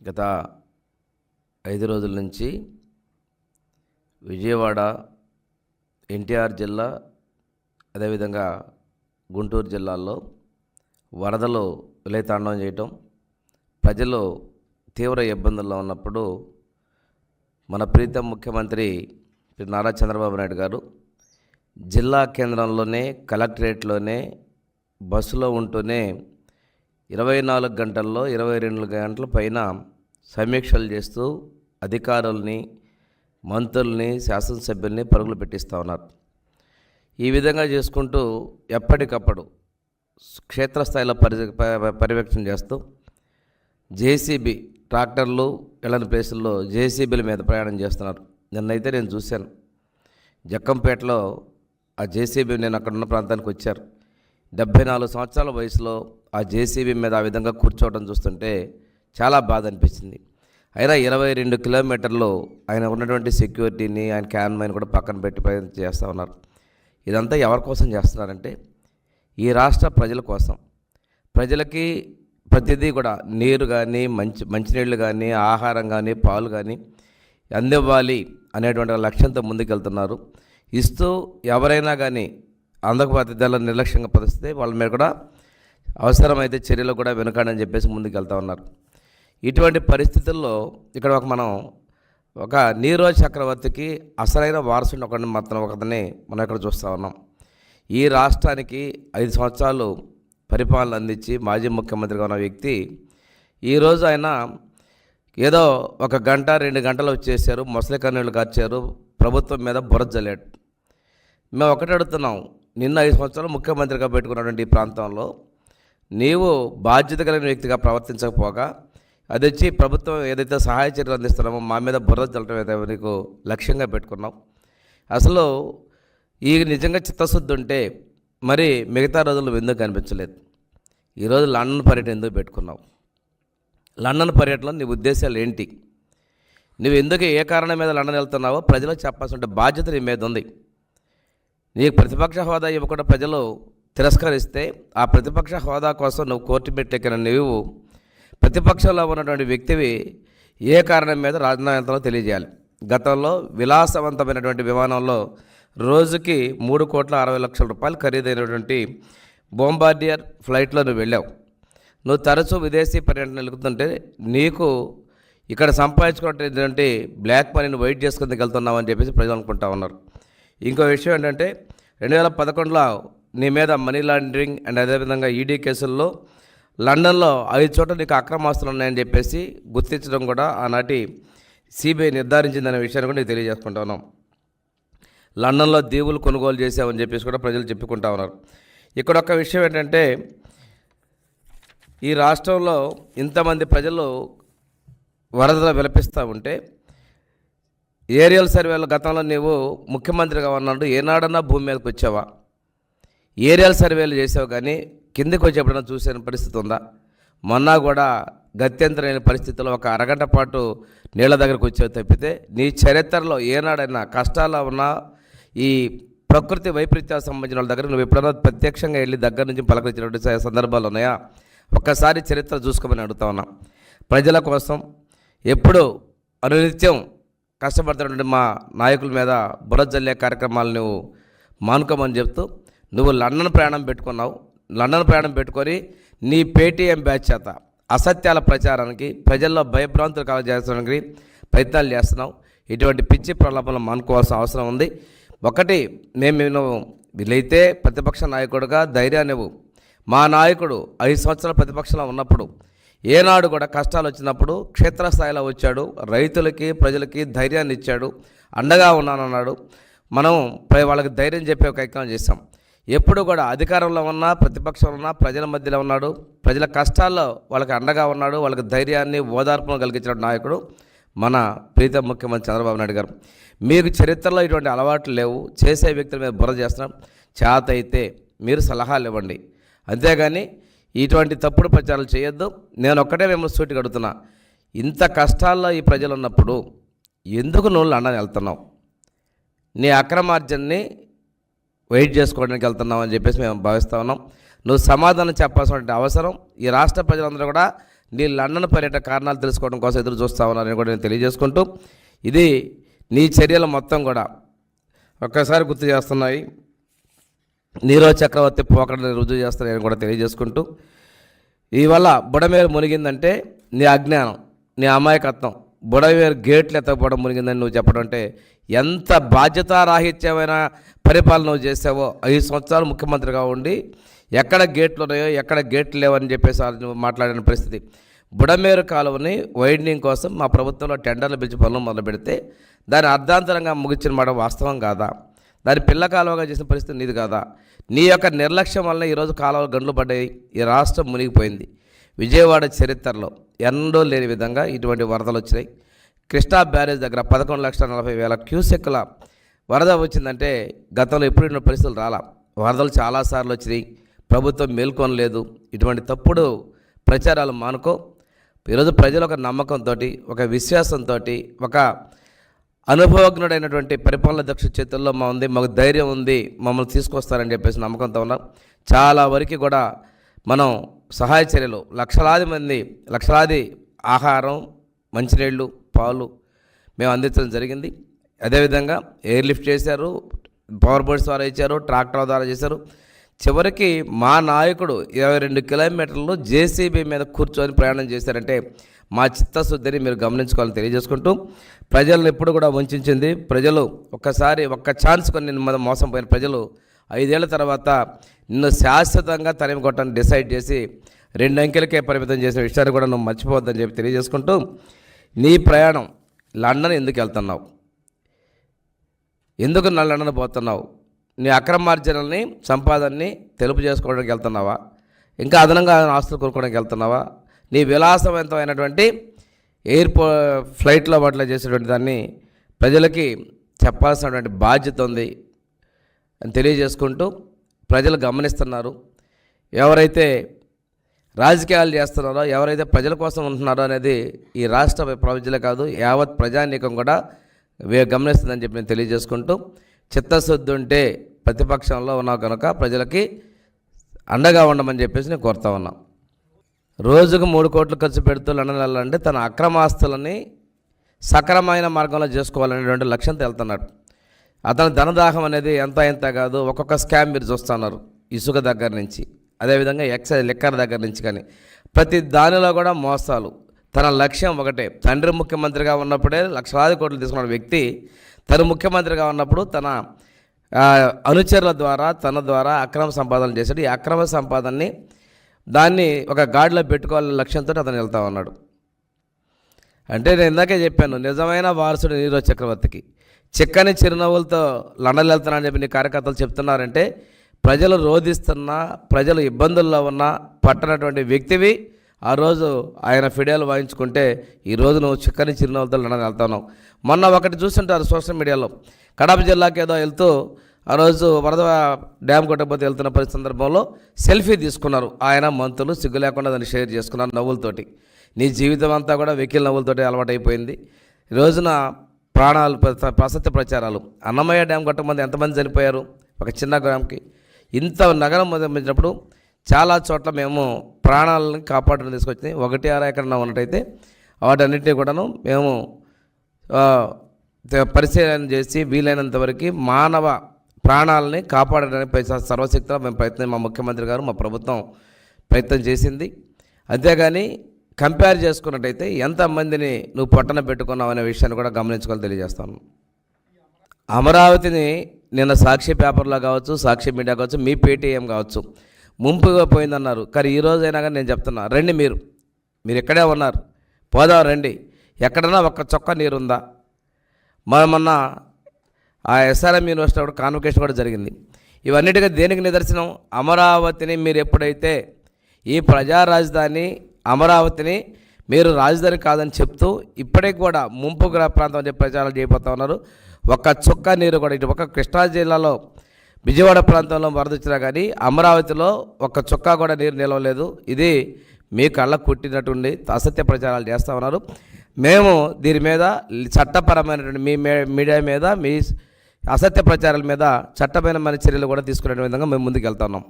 గత ఐదు రోజుల నుంచి విజయవాడ ఎన్టీఆర్ జిల్లా అదేవిధంగా గుంటూరు జిల్లాల్లో వరదలు విలయతాండం చేయటం ప్రజలు తీవ్ర ఇబ్బందుల్లో ఉన్నప్పుడు మన ప్రీతం ముఖ్యమంత్రి నారా చంద్రబాబు నాయుడు గారు జిల్లా కేంద్రంలోనే కలెక్టరేట్లోనే బస్సులో ఉంటూనే ఇరవై నాలుగు గంటల్లో ఇరవై రెండు గంటల పైన సమీక్షలు చేస్తూ అధికారుల్ని మంత్రుల్ని శాసనసభ్యుల్ని పరుగులు పెట్టిస్తూ ఉన్నారు. ఈ విధంగా చేసుకుంటూ ఎప్పటికప్పుడు క్షేత్రస్థాయిలో పరి పర్యవేక్షణ చేస్తూ జేసీబీ ట్రాక్టర్లు ఇళ్ళని ప్లేసుల్లో జేసీబీల మీద ప్రయాణం చేస్తున్నారు. నిన్నైతే నేను చూశాను. జక్కంపేటలో ఆ జేసీబీ నేను అక్కడ ఉన్న ప్రాంతానికి వచ్చారు. డెబ్భై నాలుగు సంవత్సరాల వయసులో ఆ జేసీబీ మీద ఆ విధంగా కూర్చోవడం చూస్తుంటే చాలా బాధ అనిపించింది. అయినా ఇరవై రెండు కిలోమీటర్లు ఆయన ఉన్నటువంటి సెక్యూరిటీని ఆయన క్యాన్ మైన్ కూడా పక్కన పెట్టి ప్రయత్నం చేస్తూ ఉన్నారు. ఇదంతా ఎవరి కోసం చేస్తున్నారంటే ఈ రాష్ట్ర ప్రజల కోసం. ప్రజలకి ప్రతిదీ కూడా నీరు కానీ మంచి మంచినీళ్ళు కానీ ఆహారం కానీ పాలు కానీ అందివ్వాలి అనేటువంటి లక్ష్యంతో ముందుకెళ్తున్నారు. ఇస్తూ ఎవరైనా కానీ అందకపోతే దానిలో నిర్లక్ష్యంగా పరిస్థితే వాళ్ళ మీద కూడా అవసరమైతే చర్యలు కూడా వెనుకాడని చెప్పేసి ముందుకు వెళ్తూ ఉన్నారు. ఇటువంటి పరిస్థితుల్లో ఇక్కడ ఒక మనం ఒక నీరో చక్రవర్తికి అసలైన వారసుని ఒకరిని మాత్రం ఒకరిని మనం ఇక్కడ చూస్తూ ఉన్నాం. ఈ రాష్ట్రానికి ఐదు సంవత్సరాలు పరిపాలన అందించి మాజీ ముఖ్యమంత్రిగా ఉన్న వ్యక్తి ఈరోజు ఆయన ఏదో ఒక గంట రెండు గంటలు వచ్చేసారు ముసలి కన్నీళ్ళు కార్చారు ప్రభుత్వం మీద బురద జల్లాడు. మేము ఒకటి అడుగుతున్నాం నిన్న ఐదు సంవత్సరాలు ముఖ్యమంత్రిగా పెట్టుకున్నటువంటి ఈ ప్రాంతంలో నీవు బాధ్యత కలిగిన వ్యక్తిగా ప్రవర్తించకపోగా అది వచ్చి ప్రభుత్వం ఏదైతే సహాయ చర్యలు అందిస్తున్నామో మా మీద బుర్ర చల్లటం ఏదైతే నీకు లక్ష్యంగా పెట్టుకున్నాం అసలు ఈ నిజంగా చిత్తశుద్ధి ఉంటే మరి మిగతా రోజులు ఎందుకు కనిపించలేదు? ఈరోజు లండన్ పర్యటన ఎందుకు పెట్టుకున్నావు? లండన్ పర్యటనలో నీ ఉద్దేశాలు ఏంటి? నువ్వు ఎందుకు ఏ కారణం మీద లండన్ వెళ్తున్నావో ప్రజలకు చెప్పాల్సిన బాధ్యత నీ మీద ఉంది. నీకు ప్రతిపక్ష హోదా ఇవ్వకుండా ప్రజలు తిరస్కరిస్తే ఆ ప్రతిపక్ష హోదా కోసం నువ్వు కోర్టు పెట్టెక్కిన నువ్వు ప్రతిపక్షంలో ఉన్నటువంటి వ్యక్తివి ఏ కారణం మీద రాజధానిలో తెలియజేయాలి. గతంలో విలాసవంతమైనటువంటి విమానంలో రోజుకి మూడు కోట్ల అరవై లక్షల రూపాయలు ఖరీదైనటువంటి బొంబార్డియర్ ఫ్లైట్లో నువ్వు వెళ్ళావు. నువ్వు తరచూ విదేశీ పర్యటన వెళ్తుంటే నీకు ఇక్కడ సంపాదించుకున్నటువంటి బ్లాక్ మనీని వైట్ చేసుకుని వెళ్తున్నావు అని చెప్పేసి ప్రజలు అనుకుంటా ఉన్నారు. ఇంకో విషయం ఏంటంటే రెండు వేల పదకొండులో నీ మీద మనీ లాండరింగ్ అండ్ అదేవిధంగా ఈడీ కేసుల్లో లండన్లో ఐదు చోట్ల నీకు అక్రమాస్తులు ఉన్నాయని చెప్పేసి గుర్తించడం కూడా ఆనాటి సిబిఐ నిర్ధారించిందనే విషయాన్ని కూడా నీకు తెలియజేసుకుంటా లండన్లో దీవులు కొనుగోలు చేసామని చెప్పేసి కూడా ప్రజలు చెప్పుకుంటా ఉన్నారు. ఇక్కడ ఒక విషయం ఏంటంటే ఈ రాష్ట్రంలో ఇంతమంది ప్రజలు వరదలు విలపిస్తూ ఉంటే ఏరియల్ సర్వేలు గతంలో నీవు ముఖ్యమంత్రిగా ఉన్నాడు. ఏనాడన్నా భూమి మీదకి వచ్చావా? ఏరియల్ సర్వేలు చేసావు కానీ కిందకి వచ్చేప్పుడన్నా చూసిన పరిస్థితి ఉందా? మొన్న కూడా గత్యంతరమైన పరిస్థితుల్లో ఒక అరగంట పాటు నీళ్ళ దగ్గరకు వచ్చేవి తప్పితే నీ చరిత్రలో ఏనాడైనా కష్టాల్లో ఉన్న ఈ ప్రకృతి వైపరీత్యాలకు సంబంధించిన వాళ్ళ దగ్గర నువ్వు ఎప్పుడైనా ప్రత్యక్షంగా వెళ్ళి దగ్గర నుంచి పలకరించినటువంటి సందర్భాలు ఉన్నాయా? ఒక్కసారి చరిత్ర చూసుకోమని అడుగుతా ఉన్నా. ప్రజల కోసం ఎప్పుడు అనునిత్యం కష్టపడుతున్నటువంటి మా నాయకుల మీద బురద జల్లే కార్యక్రమాలు నువ్వు మానుకోమని చెప్తూ నువ్వు లండన్ ప్రయాణం పెట్టుకున్నావు. లండన్ ప్రయాణం పెట్టుకొని నీ పేటీఎం బ్యాచ్ చేత అసత్యాల ప్రచారానికి ప్రజల్లో భయభ్రాంతులు కలగజేయడానికి ప్రయత్నాలు చేస్తున్నావు. ఇటువంటి పిచ్చి ప్రలాపనలు మానుకోవాల్సిన అవసరం ఉంది. ఒకటి మేము నేను వీలైతే ప్రతిపక్ష నాయకుడిగా ధైర్యాన్ని మా నాయకుడు ఐదు సంవత్సరాల ప్రతిపక్షంలో ఉన్నప్పుడు ఏనాడు కూడా కష్టాలు వచ్చినప్పుడు క్షేత్రస్థాయిలో వచ్చాడు రైతులకి ప్రజలకి ధైర్యాన్ని ఇచ్చాడు అండగా ఉన్నానన్నాడు. మనం వాళ్ళకి ధైర్యం చెప్పే ఒక ప్రయత్నం చేశాం. ఎప్పుడు కూడా అధికారంలో ఉన్నా ప్రతిపక్షంలో ఉన్నా ప్రజల మధ్యలో ఉన్నాడు. ప్రజల కష్టాల్లో వాళ్ళకి అండగా ఉన్నాడు. వాళ్ళకి ధైర్యాన్ని ఓదార్పును కలిగించిన నాయకుడు మన ప్రీతం ముఖ్యమంత్రి చంద్రబాబు నాయుడు గారు. మీకు చరిత్రలో ఇటువంటి అలవాట్లు లేవు. చేసే వ్యక్తుల మీద బుర్ర చేస్తున్నాం. చేత అయితే మీరు సలహాలు ఇవ్వండి. అంతేగాని ఇటువంటి తప్పుడు ప్రచారాలు చేయొద్దు. నేను ఒక్కటే మిమ్మల్ని సూటి అడుగుతున్నా. ఇంత కష్టాల్లో ఈ ప్రజలు ఉన్నప్పుడు ఎందుకు నువ్వు లండన్ వెళ్తున్నావు? నీ అక్రమార్జన్ని వెయిట్ చేసుకోవడానికి వెళ్తున్నావు అని చెప్పేసి మేము భావిస్తూ ఉన్నాం. నువ్వు సమాధానం చెప్పాల్సిన అవసరం. ఈ రాష్ట్ర ప్రజలందరూ కూడా నీ లండన్ పర్యటన కారణాలు తెలుసుకోవడం కోసం ఎదురు చూస్తా ఉన్నారని కూడా నేను తెలియజేసుకుంటూ. ఇది నీ చర్యలు మొత్తం కూడా ఒక్కసారి గుర్తు చేస్తున్నాయి. నీరో చక్రవర్తి పోకడని రుజువు చేస్తానని కూడా తెలియజేసుకుంటూ ఇవల్ల బుడమేరు మునిగిందంటే నీ అజ్ఞానం నీ అమాయకత్వం. బుడమేరు గేట్లు ఎత్తకపోవడం మునిగిందని నువ్వు చెప్పడం అంటే ఎంత బాధ్యతారాహిత్యమైన పరిపాలన నువ్వు చేసావో ఐదు సంవత్సరాలు ముఖ్యమంత్రిగా ఉండి ఎక్కడ గేట్లు ఉన్నాయో ఎక్కడ గేట్లు లేవని చెప్పేసి నువ్వు మాట్లాడిన పరిస్థితి. బుడమేరు కాలువని వైడనింగ్ కోసం మా ప్రభుత్వంలో టెండర్లు పిలిచి పనులు మొదలు పెడితే దాన్ని అర్ధాంతరంగా ముగించిన మాట వాస్తవం కాదా? దాని పిల్ల కాలువగా చేసిన పరిస్థితి నీది కాదా? నీ యొక్క నిర్లక్ష్యం వల్ల ఈరోజు కాలువలు గండ్లు పడ్డాయి. ఈ రాష్ట్రం మునిగిపోయింది. విజయవాడ చరిత్రలో ఎన్నడూ లేని విధంగా ఇటువంటి వరదలు వచ్చినాయి. కృష్ణా బ్యారేజ్ దగ్గర పదకొండు లక్షల నలభై వేల క్యూసెక్ల వరద వచ్చిందంటే గతంలో ఎప్పుడు ఉన్న పరిస్థితులు రాలా? వరదలు చాలాసార్లు వచ్చినాయి. ప్రభుత్వం మేల్కొనలేదు. ఇటువంటి తప్పుడు ప్రచారాలు మానుకో. ఈరోజు ప్రజలు ఒక నమ్మకంతో ఒక విశ్వాసంతో ఒక అనుభవజ్ఞుడైనటువంటి పరిపాలన దక్ష చేతుల్లో మా ఉంది మాకు ధైర్యం ఉంది మమ్మల్ని తీసుకొస్తారని చెప్పేసి నమ్మకంతో ఉన్నాం. చాలా వరకు కూడా మనం సహాయ చర్యలు లక్షలాది మంది లక్షలాది ఆహారం మంచినీళ్ళు పాలు మేము అందించడం జరిగింది. అదేవిధంగా ఎయిర్ లిఫ్ట్ చేశారు పవర్ బోట్స్ ద్వారా ఇచ్చారు ట్రాక్టర్ ద్వారా చేశారు. చివరికి మా నాయకుడు ఇరవై రెండు కిలోమీటర్లు జేసీబీ మీద కూర్చొని ప్రయాణం చేశారంటే మా చిత్తశుద్ధిని మీరు గమనించుకోవాలని తెలియజేసుకుంటూ ప్రజలను ఎప్పుడు కూడా వంచింది ప్రజలు ఒక్కసారి ఒక్క ఛాన్స్ కొన్ని నిన్ను మీద మోసం పోయిన ప్రజలు ఐదేళ్ళ తర్వాత నిన్ను శాశ్వతంగా తరిమి కొట్టని డిసైడ్ చేసి రెండు అంకెలకే పరిమితం చేసిన విషయాన్ని కూడా నువ్వు మర్చిపోవద్దని చెప్పి తెలియజేసుకుంటూ నీ ప్రయాణం లండన్ ఎందుకు వెళ్తున్నావు? ఎందుకు నా లండన్ పోతున్నావు? నీ అక్రమార్జనల్ని సంపాదనని తెలుపు చేసుకోవడానికి వెళ్తున్నావా? ఇంకా అదనంగా ఆస్తులు కొనుక్కోవడానికి వెళ్తున్నావా? నీ విలాసవంతమైనటువంటి ఎయిర్పో ఫ్లైట్లో వాటిలో చేసేటువంటి దాన్ని ప్రజలకి చెప్పాల్సినటువంటి బాధ్యత ఉంది అని తెలియజేసుకుంటూ ప్రజలు గమనిస్తున్నారు. ఎవరైతే రాజకీయాలు చేస్తున్నారో ఎవరైతే ప్రజల కోసం ఉంటున్నారో అనేది ఈ రాష్ట్ర ప్రజలే కాదు యావత్ ప్రజానీకం కూడా గమనిస్తుందని చెప్పి నేను తెలియజేసుకుంటూ చిత్తశుద్ధి ఉంటే ప్రతిపక్షంలో ఉన్నావు కనుక ప్రజలకి అండగా ఉండమని చెప్పేసి నేను కోరుతా ఉన్నాం. రోజుకు మూడు కోట్లు ఖర్చు పెడుతూ లండన్ వెళ్ళాలంటే తన అక్రమాస్తులని సక్రమైన మార్గంలో చేసుకోవాలనేటువంటి లక్ష్యంతో వెళ్తున్నాడు. అతని ధనదాహం అనేది ఎంత ఎంత కాదు ఒక్కొక్క స్కామ్ మీరు చూస్తున్నారు ఇసుక దగ్గర నుంచి. అదేవిధంగా ఎక్సైజ్ లిక్కర్ దగ్గర నుంచి కానీ ప్రతి దానిలో కూడా మోసాలు. తన లక్ష్యం ఒకటే తండ్రి ముఖ్యమంత్రిగా ఉన్నప్పుడే లక్షలాది కోట్లు తీసుకున్న వ్యక్తి తను ముఖ్యమంత్రిగా ఉన్నప్పుడు తన అనుచరుల ద్వారా తన ద్వారా అక్రమ సంపాదన చేశాడు. ఈ అక్రమ సంపాదనని దాన్ని ఒక గాడిలో పెట్టుకోవాలనే లక్ష్యంతో అతను వెళ్తా ఉన్నాడు. అంటే నేను ఇందాకే చెప్పాను నిజమైన వారసుడు నీరో చక్రవర్తికి. చిక్కని చిరునవ్వులతో లండన్ వెళ్తానని చెప్పి నీ కార్యకర్తలు చెప్తున్నారంటే ప్రజలు రోధిస్తున్నా ప్రజలు ఇబ్బందుల్లో ఉన్న పట్టనటువంటి వ్యక్తివి ఆ రోజు ఆయన ఫిడియాలు వాయించుకుంటే ఈ రోజు నువ్వు చిక్కని చిరునవ్వులతో లండన్ వెళ్తున్నావు మొన్న ఒకటి చూస్తుంటారు సోషల్ మీడియాలో. కడప జిల్లాకి ఏదో వెళ్తూ ఆ రోజు వరద డ్యామ్ కొట్టకపోతే వెళ్తున్న పరిస్థితి సందర్భంలో సెల్ఫీ తీసుకున్నారు. ఆయన మంత్రులు సిగ్గు లేకుండా దాన్ని షేర్ చేసుకున్నారు నవ్వులతోటి. నీ జీవితం అంతా కూడా వెకిల్ నవ్వులతోటి అలవాటైపోయింది. రోజున ప్రాణాలు ప్ర- ప్రసత్య ప్రచారాలు. అన్నమయ్య డ్యామ్ కట్టమంది ఎంతమంది చనిపోయారు? ఒక చిన్న గ్రామంకి. ఇంత నగరం మొదలైనప్పుడు చాలా చోట్ల మేము ప్రాణాలను కాపాడడం తీసుకొచ్చింది ఒకటి ఆరు ఎక్కడన్నా ఉన్నట్టయితే వాటన్నిటిని కూడాను మేము పరిశీలన చేసి వీలైనంత వరకు మానవ ప్రాణాలని కాపాడడానికి సర్వశక్తిలో మేము ప్రయత్నం మా ముఖ్యమంత్రి గారు మా ప్రభుత్వం ప్రయత్నం చేసింది. అంతేగాని కంపేర్ చేసుకున్నట్టయితే ఎంతమందిని నువ్వు పొట్టన పెట్టుకున్నావు అనే విషయాన్ని కూడా గమనించుకొని తెలియజేస్తాను. అమరావతిని నిన్న సాక్షి పేపర్లో కావచ్చు సాక్షి మీడియా కావచ్చు మీ పేటీఎం కావచ్చు ముంపుగా పోయిందన్నారు. కానీ ఈ రోజైనా కానీ నేను చెప్తున్నా రండి మీరు. మీరు ఇక్కడే ఉన్నారు. పోదాం రండి. ఎక్కడన్నా ఒక్క చొక్క నీరుందా? మన మొన్న ఆ ఎస్ఆర్ఎం యూనివర్సిటీ కూడా కాన్వకేషన్ కూడా జరిగింది. ఇవన్నిటికీ దేనికి నిదర్శనం? అమరావతిని మీరు ఎప్పుడైతే ఈ ప్రజా రాజధాని అమరావతిని మీరు రాజధాని కాదని చెప్తూ ఇప్పటికి కూడా ముంపు గ్రహ ప్రాంతం అని చెప్పి ప్రచారాలు చేయబోతా ఉన్నారు. ఒక్క చుక్క నీరు కూడా ఇటు ఒక కృష్ణా జిల్లాలో విజయవాడ ప్రాంతంలో వరదొచ్చినా కానీ అమరావతిలో ఒక్క చుక్కా కూడా నీరు నిలవలేదు. ఇది మీ కళ్ళ కొట్టినటువంటి అసత్య ప్రచారాలు చేస్తూ ఉన్నారు. మేము దీని మీద చట్టపరమైనటువంటి మీ మే- మీడియా మీద మీ అసత్య ప్రచారాల మీద చట్టపరమైన చర్యలు కూడా తీసుకునే విధంగా మేము ముందుకు వెళ్తున్నాం